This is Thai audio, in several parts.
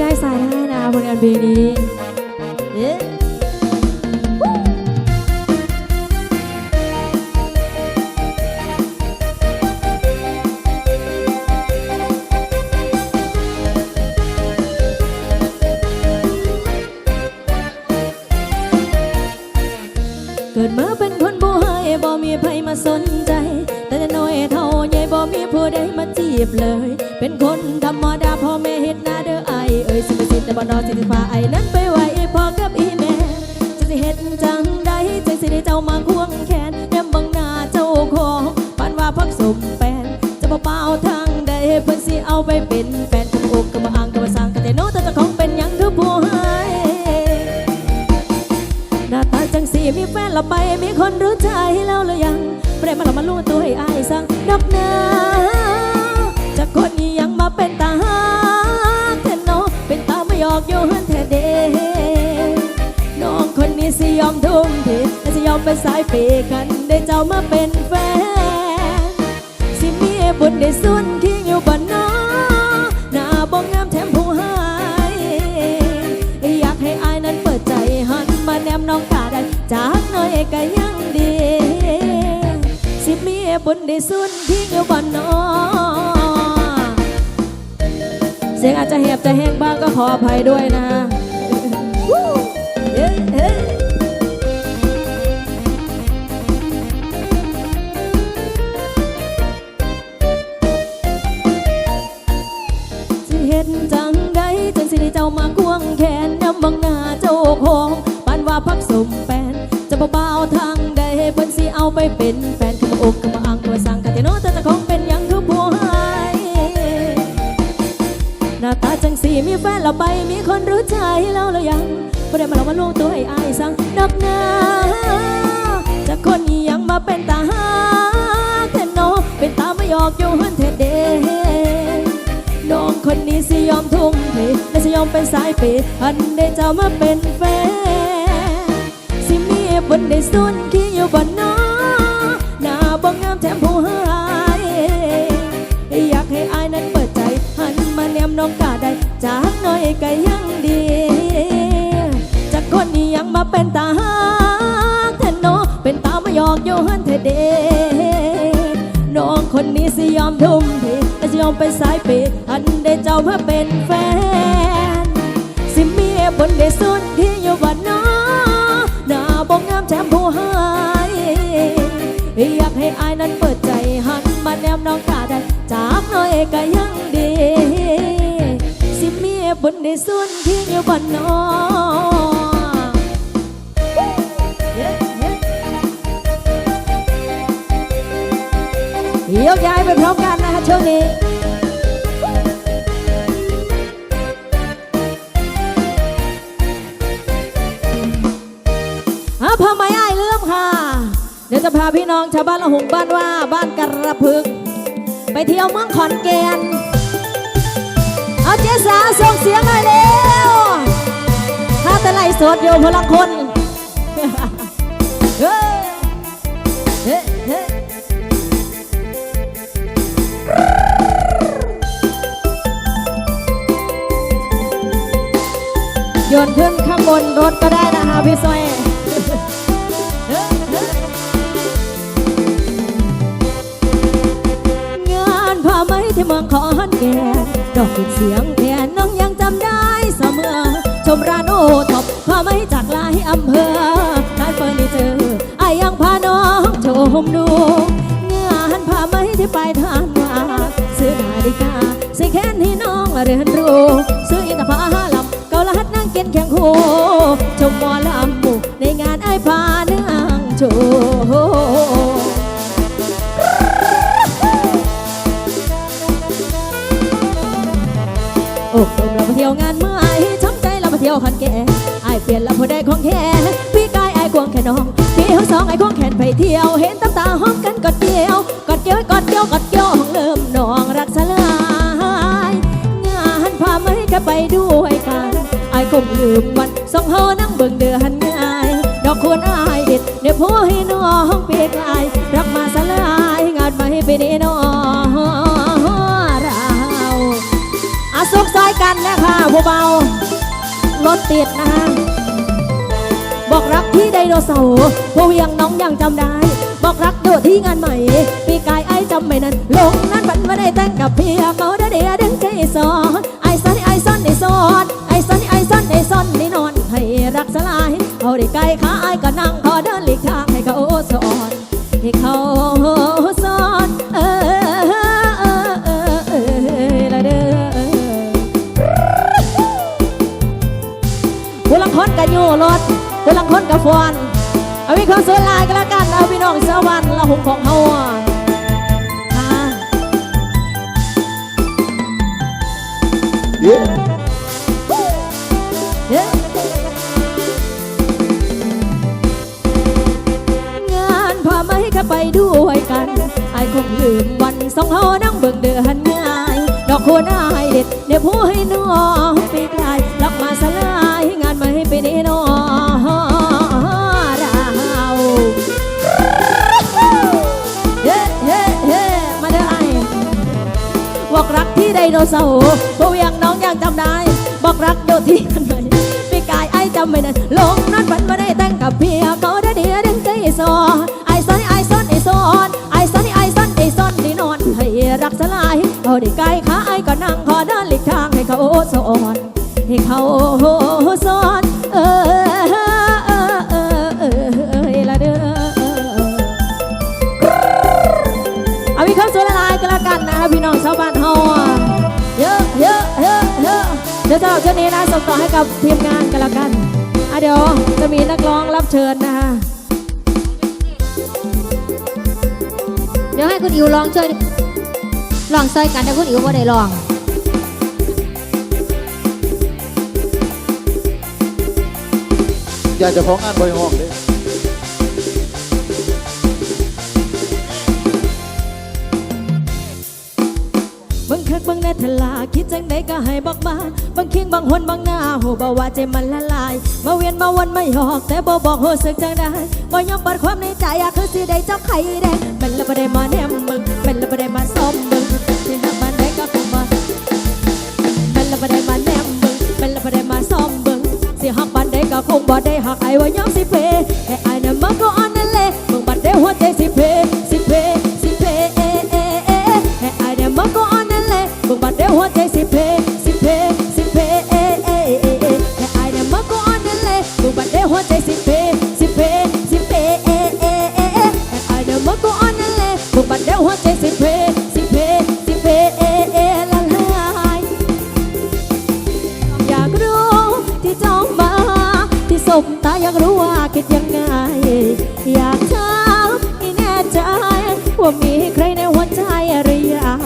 ได้สายได้นะผลงานเพลงนี้เอ๊ะเกิดมาเป็นคนบ่ให้บ่มีใครมาสนใจ แต่น้อยเท่าใหญ่บ่มีผู้ใดมาจีบเลย เป็นคนธรรมดาพ่อแม่เฮ็ดนา เอ้ยสิไปสิแต่บ่นอสิสิพาไอ้นั้นไปไหว้พ่อกับอีแม่จะสิเฮ็ดจังใดจังสิได้เจ้ามาควงแขนแนมบังหน้าเจ้าของปานว่าพักสมแฟนจะบ่เป่าทางใดเพิ่นสิเอาไปเป็นแฟนกับอกกับมาอ่างกับมาสร้างกันแต่โน้แต่เจ้าของเป็นหยังคือผู้ให้หน้าตาจังสีมีแฟนเราไปมีคนรู้ใจแล้วหรือยังเปรมมาเรามาลู่ตัวให้อายสั่งดอกนา อกอยู่หันแท้เดน้องคนนี้สิยอมทุ่มเทและสิยอมเป็นสายเปกัน ได้เจ้ามาเป็นแฟน สิมีบุญได้สุนคิงอยู่บ้านน้อหน้าบ่งามแถมผู้ให้อยากให้อายนั้นเปิดใจหันมาแนมน้องกาได้จากหน่อยก็ยังดี สิมีบุญได้สุนคิงอยู่บ้านน้อ เสียงอาจจะแหบจะแห้งบ้างก็ขออภัยด้วยนะวู้เอ๊ะเอ๊ะสิเห็นจังใดจังสิได้เจ้ามาควงแขนนำบังหน้าเจ้าของปานว่าพักสมแฟนจะบ่เบาทางใดเพิ่นสิเอาไปเป็นแฟน เราไปมีคนรู้ใจแล้วหรือยังบ่ได้มาเรามาลูกตัวให้อายสั่งดอกนาจากคนยังมาเป็นตาหาแท่นโนเป็นตาไม่ยอกอยู่หันเทเดน้องคนนี้สิยอมทุ่มเทและสิยอมเป็นสายเปย์อันได้เจ้ามาเป็นแฟนสิมีบนได้สุนขี้อยู่บน ก็ยังดี จากคนนี้ยังมาเป็นตาหากแทนโนเป็นตาไม่ยอกอยู่หันเทเดน้องคนนี้สิยอมทุ่มเทและสิยอมเป็นสายเปย์อันได้เจ้ามาเป็นแฟน สิมีบนได้สุดที่อยู่บ้านน้อหน้าบ่งามแถมผู้ให้อยากให้อายนั้นเปิดใจหันมาแนมน้องกาได้จากน้อยก็ยังดี บนได้สุดที่อยู่บนนอยกย้ายไปพร้อมกันนะคะช่วงนี้อาพาไม้อายเลื่อมค่ะ เดี๋ยวจะพาพี่น้องชาวบ้านละหงบ้านว่าบ้านกระพึก ไปเที่ยวเมืองขอนแก่น เอาเจ๊สาส่งเสียงหน่อยเร็วถ้าแต่ไหลสดอยู่พลังคนเฮ้เฮ้เฮ้โยนขึ้นข้างบนรถก็ได้นะคะพี่ซอยงานผ้าไหมที่เมืองขอนแก่น ดอกเสียงแทนน้องยังจำได้เสมอ ชมร้านโอท็อปผ้าไหมจากหลายอำเภอร้านเฟอร์นิเจอร์ไอายังพาน้องชมดูงานผ้าไหมที่ปลายทางมาซื้อนาฬิกาซื้อแค้นให้น้องเรียนรู้ซื้ออินทผลัมเกาลัดนั่งกินแข่งคู่ชมหมอลำ เปลี่ยนแล้วผู้ของแค่พี่กายไอายควงแค่น้องพี่ทั้งสองไอายควงแขนไปเที่ยว เห็นตำตาห้องกันกอดเดียวกอดเกี่ยวกอดเกี่ยวกอดเกี่ยวห้องเริ่มน้องรักสลายงานพาไม่ก็ไปด้วยกันไอายคงลืมวันสองเฮานั่งเบิ่งเดือหันง่ายดอกควรอายเด็ดเดี๋ยวพูให้น้องเปียกลายรักมาสลายงานไม่ไปนี่น้องเราอาสุกซอยกันนะคะผู้เบา รถติดนะบอกรักที่ไดโนเสาร์ผู้เวียงน้องยังจำได้ บอกรักโดดที่งานใหม่ ปีกายไอ้จำไม่นั้น ลงนั้นบันมาได้แต่งกับเพียเขาได้เดียดึงใจสอนไอ้ซันไอ้ซันไอซอนไอ้ซันไอ้ซันไอซอนนี่นอนให้รักสลาย เอาได้ไกลขาไอ้ก็นั่งขอเดินหลีก รถผู้ลังคนกับฟอนเอาวิเคราะห์ส่วนลายกันละกันเอาพี่น้องสวรรค์ละหงของเฮาเย้เด้งานพาไหมก็ไปด้วยกันไอ้คงลืมวันสองเฮานั่งเบิ่งเดือนง่ายดอกโคนอายเด็ดเดี๋ยวผู้ให้น้อง ไม่ไปนี่น้อเราเฮ้เฮ้เฮ้มาเด้อไอ้บอกรักที่ไดโนเสาร์ผู้ยังน้องยังจำได้ บอกรักโดดที่กันไหนพี่กายไอ้จำไม่ได้ลงนั้นฝันมาได้แต่งกับเพียเขาได้เดียดึงใจสอนไอ้ซอนไอ้ซอนไอ้ซอนไอ้ซอนไอ้ซอนไอ้ซอนได้นอนให้รักสลายเอาได้ไกลขาไอ้ก็นั่งขอเดินหลีกทางให้เขาสอนให้เขา เดี๋ยวจะเอาช่วงนี้นะส่งต่อให้กับทีมงานกันละกันอะเดี๋ยวจะมีนักร้องรับเชิญนะคะเดี๋ยวให้คุณอิวลองช่วยลองซอยกันแต่คุณอิวบ่ได้ลองอยากจะของงานบริห้องเลย ทลาคิดจังใดก็ให้บอกมาบางเคียงบางหนบางหน้าโหบ่ว่าใจมันละลาย มาเวียนมาวนไม่หอกแต่บ่บอกโหสึกจังได้บ่ยอมเปิดความในใจอะคือสิได้เจ้าไข่แดงเป็นละบ่ได้มาแนมมึงเป็นละบ่ได้มาซ้อมมึงที่หักมันได้ก็คงบ่เป็นละบ่ได้มาแนมเบิ่งเป็นละบ่ได้มาซ้อมเบิ่งสิหักบันใดก็คงบ่ได้หักไอ้ว่ายอมสิเพให้ไอ้น่ะมาก็อ่อน บตาอยากรู้ว่าคิดยังไง อยากถามให้แน่ใจ ว่ามีใครในหัวใจหรือยัง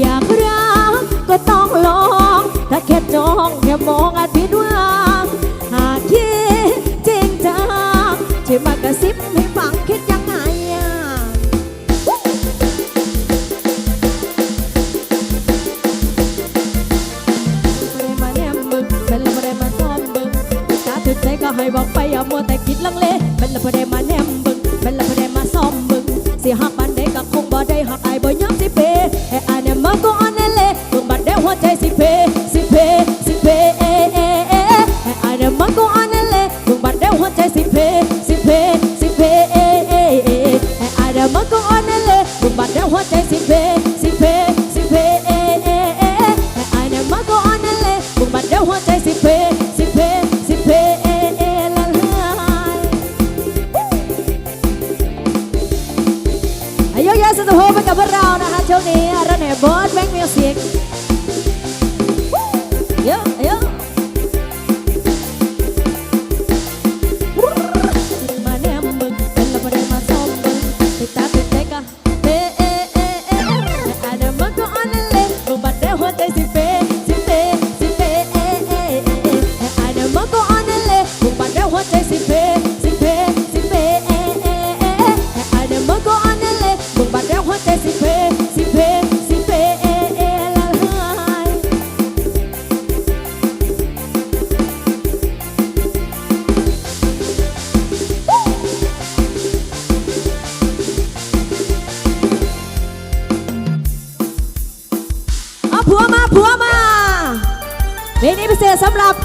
อยากรักก็ต้องลอง ถ้าแค่จ้องแค่มอง ให้บอกไปอย่ามัวแต่คิดลังเลเป็นละพอได้มาแนมบึงเป็นละพอได้มาซ้อมบึงสิหักบันไดก็คงบ่ได้หักอายบ่ยอมสิเปให้อายเนี่ยมาก็อ่อนแน่เลยมึงบัดได้หัวใจสิเป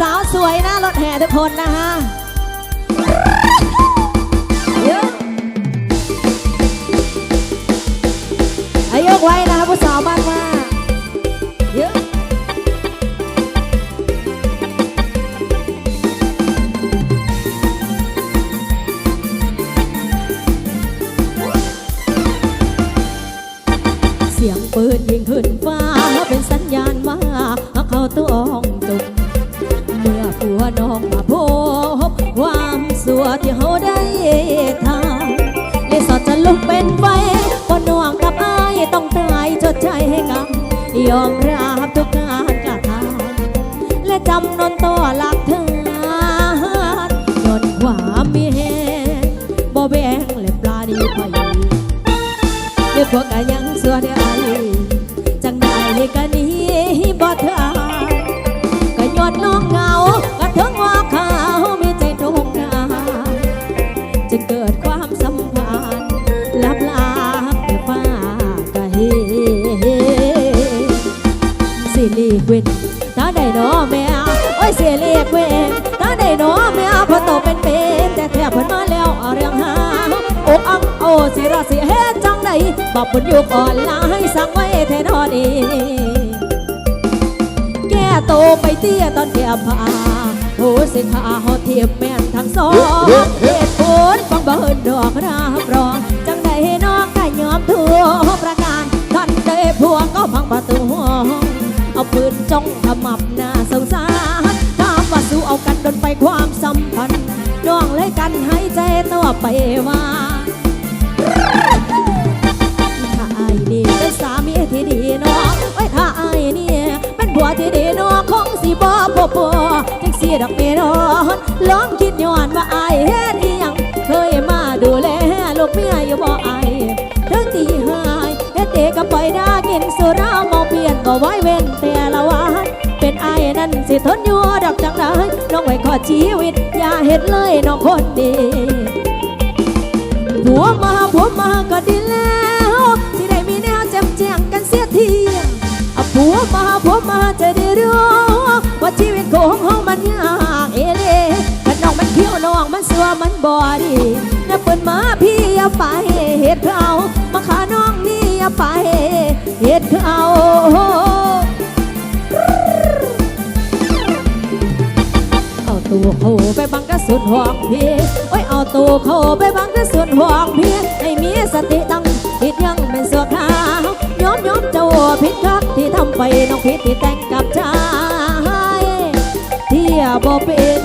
สาวสวยหน้ารถแห่ทุกคนนะฮะ สัวที่เขาได้ทำเลยสอดจะลุกเป็นไฟก็น้องกับอายต้องตายชดใช้ให้กรรมยอมรับทุกการกระทำและจำนนต่อหลักฐานยนความมีแหงบ่แบ่งและปลาดีไผเดี๋ยพวกกันยังสัวได้จัง ดบอกบนยุคอ่อนลาให้สั่งไว้แทนอดีแก่โตไปเตี้ยตอนแก่ผาโหสิขาหอเทียบแม่นทั้งสองเหตุผลฟังเบินดอกรับรอง จังใดให้น้องก็ยอมทั่วประการท่านได้พวงก็พังประตูห้องเอาปืนจ้องขมับหน้าสงสารถามว่าสู้เอากันดนไปความสัมพันธ์น้องเลยกันให้ใจต่อไปว่า ที่ดีนาะคงสิบ่พบบ่จังสิดอกเมนอนลองคิดย้อนว่าไอ้ายเฮ็ดอีหยังเคยมาดูแลลูกเมียอยู่บ่ไอ้ายถึงตีหายเฮ็ดเด็กก็ปล่อยดากินสุราเมาเปลี่ยนก็ไว้เว้นแต่ละวันเป็นไอ้ายนั่นสิทนอยู่ดอกจังไดน้องไว้ขอชีวิต อย่าเฮ็ดเลยน้องคนดีผัวมาผัวมาก็ดีแล้วที่ได้มีแนวแจ่มแจ้งกันเสียที ผัวมาผัวมาจะได้รู้ว่าชีวิตของเฮามันยากเอเลกันน้องมันเขี้ยวน้องมันเสัวมันบอดีนะเปิ้นมาพี่อย่าไปเฮ็ดเขามาขาน้องนี่อย่าไปเฮ็ดเขาเอาตัวเขาไปบังกระสุนห่วงพี่โอ้ยเอาตัวเขาไปบังกระสุนห่วงพี่ให้มีสติตั้ง ผิดคักที่ทำไปน้องผิดที่แต่งกับชายที่บ่เป็น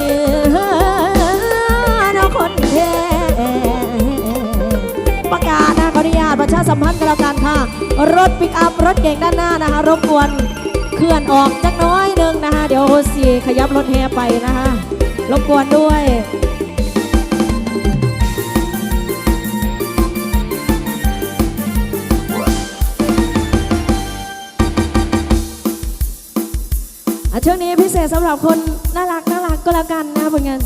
น้องคนแท้ประกาศนะขออนุญาตประชาสัมพันธ์กันแล้วกันค่ะ รถปิกอัพรถเก่งด้านหน้านะคะ รบกวนเคลื่อนออกจักน้อยหนึงนะคะ เดี๋ยวสี่ขยับรถแฮไปนะคะรบกวนด้วย ช่วงนี้พิเศษสำหรับคนน่ารักน่ารักก็แล้วกันนะผลงาน